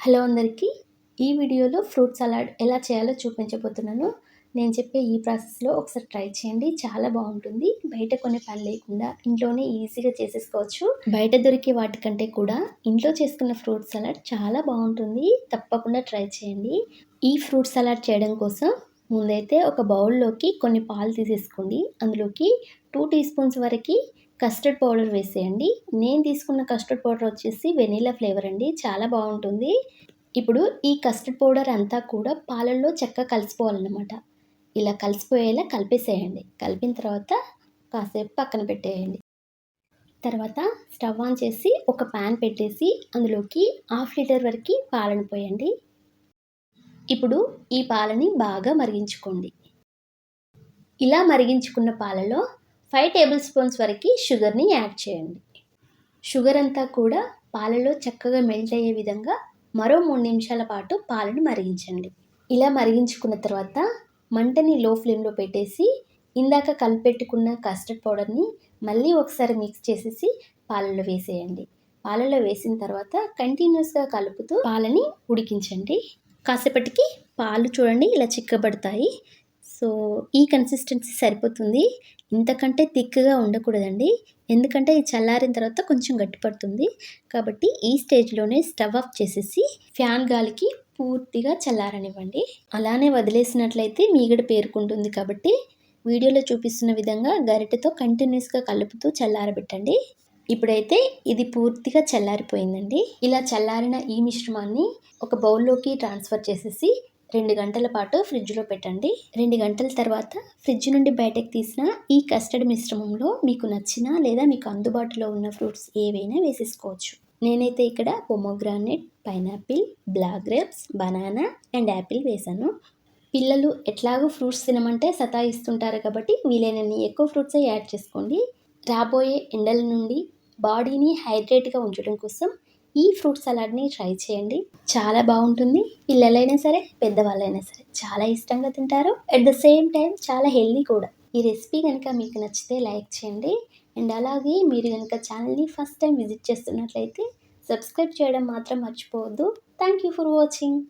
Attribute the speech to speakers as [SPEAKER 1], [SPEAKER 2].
[SPEAKER 1] Hello అందరికీ. ఈ వీడియోలో ఫ్రూట్ సలాడ్ ఎలా చేయాలో చూపించబోతున్నాను. నేను చెప్పే ఈ ప్రాసెస్లో ఒకసారి ట్రై చేయండి. చాలా బాగుంటుంది. బయట కొనే పని లేకుండా ఇంట్లోనే ఈజీగా చేసేసుకోవచ్చు. బయట దొరికే వాటికంటే కూడా ఇంట్లో చేసుకున్న ఫ్రూట్ సలాడ్ చాలా బాగుంటుంది. తప్పకుండా ట్రై చేయండి. ఈ ఫ్రూట్ సలాడ్ చేయడం కోసం ముందైతే ఒక బౌల్లోకి కొన్ని పాలు తీసేసుకోండి. అందులోకి టూ టీ స్పూన్స్ వరకు కస్టర్డ్ పౌడర్ వేసేయండి. నేను తీసుకున్న కస్టర్డ్ పౌడర్ వచ్చేసి వెనీలా ఫ్లేవర్ అండి. చాలా బాగుంటుంది. ఇప్పుడు ఈ కస్టర్డ్ పౌడర్ అంతా కూడా పాలల్లో చక్కగా కలిసిపోవాలన్నమాట. ఇలా కలిసిపోయేలా కలిపేసేయండి. కలిపిన తర్వాత కాసేపు పక్కన పెట్టేయండి. తర్వాత స్టవ్ ఆన్ చేసి ఒక ప్యాన్ పెట్టేసి అందులోకి హాఫ్ లీటర్ వరకు పాలను పోయండి. ఇప్పుడు ఈ పాలని బాగా మరిగించుకోండి. ఇలా మరిగించుకున్న పాలలో ఫైవ్ టేబుల్ స్పూన్స్ వరకు షుగర్ని యాడ్ చేయండి. షుగర్ అంతా కూడా పాలలో చక్కగా మెల్ట్ అయ్యే విధంగా మరో మూడు నిమిషాల పాటు పాలను మరిగించండి. ఇలా మరిగించుకున్న తర్వాత మంటని లో ఫ్లేమ్లో పెట్టేసి ఇందాక కలిపెట్టుకున్న కస్టర్డ్ పౌడర్ని మళ్ళీ ఒకసారి మిక్స్ చేసేసి పాలలో వేసేయండి. పాలలో వేసిన తర్వాత కంటిన్యూస్గా కలుపుతూ పాలని ఉడికించండి. కాసేపటికి పాలు చూడండి ఇలా చిక్కబడతాయి. సో ఈ కన్సిస్టెన్సీ సరిపోతుంది. ఇంతకంటే థిక్గా ఉండకూడదండి. ఎందుకంటే ఇది చల్లారిన తర్వాత కొంచెం గట్టిపడుతుంది. కాబట్టి ఈ స్టేజ్లోనే స్టవ్ ఆఫ్ చేసేసి ఫ్యాన్ గాలికి పూర్తిగా చల్లారనివ్వండి. అలానే వదిలేసినట్లయితే మీగడ పేరుకుంటుంది కాబట్టి వీడియోలో చూపిస్తున్న విధంగా గరిటెతో కంటిన్యూస్గా కలుపుతూ చల్లారబెట్టండి. ఇప్పుడైతే ఇది పూర్తిగా చల్లారిపోయిందండి. ఇలా చల్లారిన ఈ మిశ్రమాన్ని ఒక బౌల్లోకి ట్రాన్స్ఫర్ చేసేసి రెండు గంటల పాటు ఫ్రిడ్జ్లో పెట్టండి. రెండు గంటల తర్వాత ఫ్రిడ్జ్ నుండి బయటకు తీసిన ఈ కస్టర్డ్ మిశ్రమంలో మీకు నచ్చిన లేదా మీకు అందుబాటులో ఉన్న ఫ్రూట్స్ ఏవైనా వేసేసుకోవచ్చు. నేనైతే ఇక్కడ pomegranate pineapple black grapes banana and apple వేశాను పిల్లలు ఎట్లాగో ఫ్రూట్స్ తినమంటే సతాయిస్తుంటారు కాబట్టి వీలైనన్ని ఎక్కువ ఫ్రూట్సే యాడ్ చేసుకోండి. రాబోయే ఎండల నుండి బాడీని హైడ్రేట్గా ఉంచడం కోసం ఈ ఫ్రూట్ సలాడ్ని ట్రై చేయండి. చాలా బాగుంటుంది. పిల్లలైనా సరే పెద్దవాళ్ళైనా సరే చాలా ఇష్టంగా తింటారు. అట్ ద సేమ్ టైం చాలా హెల్దీ కూడా. ఈ రెసిపీ కనుక మీకు నచ్చితే లైక్ చేయండి. అండ్ అలాగే మీరు కనుక ఛానల్ని ఫస్ట్ టైం విజిట్ చేస్తున్నట్లయితే సబ్స్క్రైబ్ చేయడం మాత్రం మర్చిపోవద్దు. Thank you for watching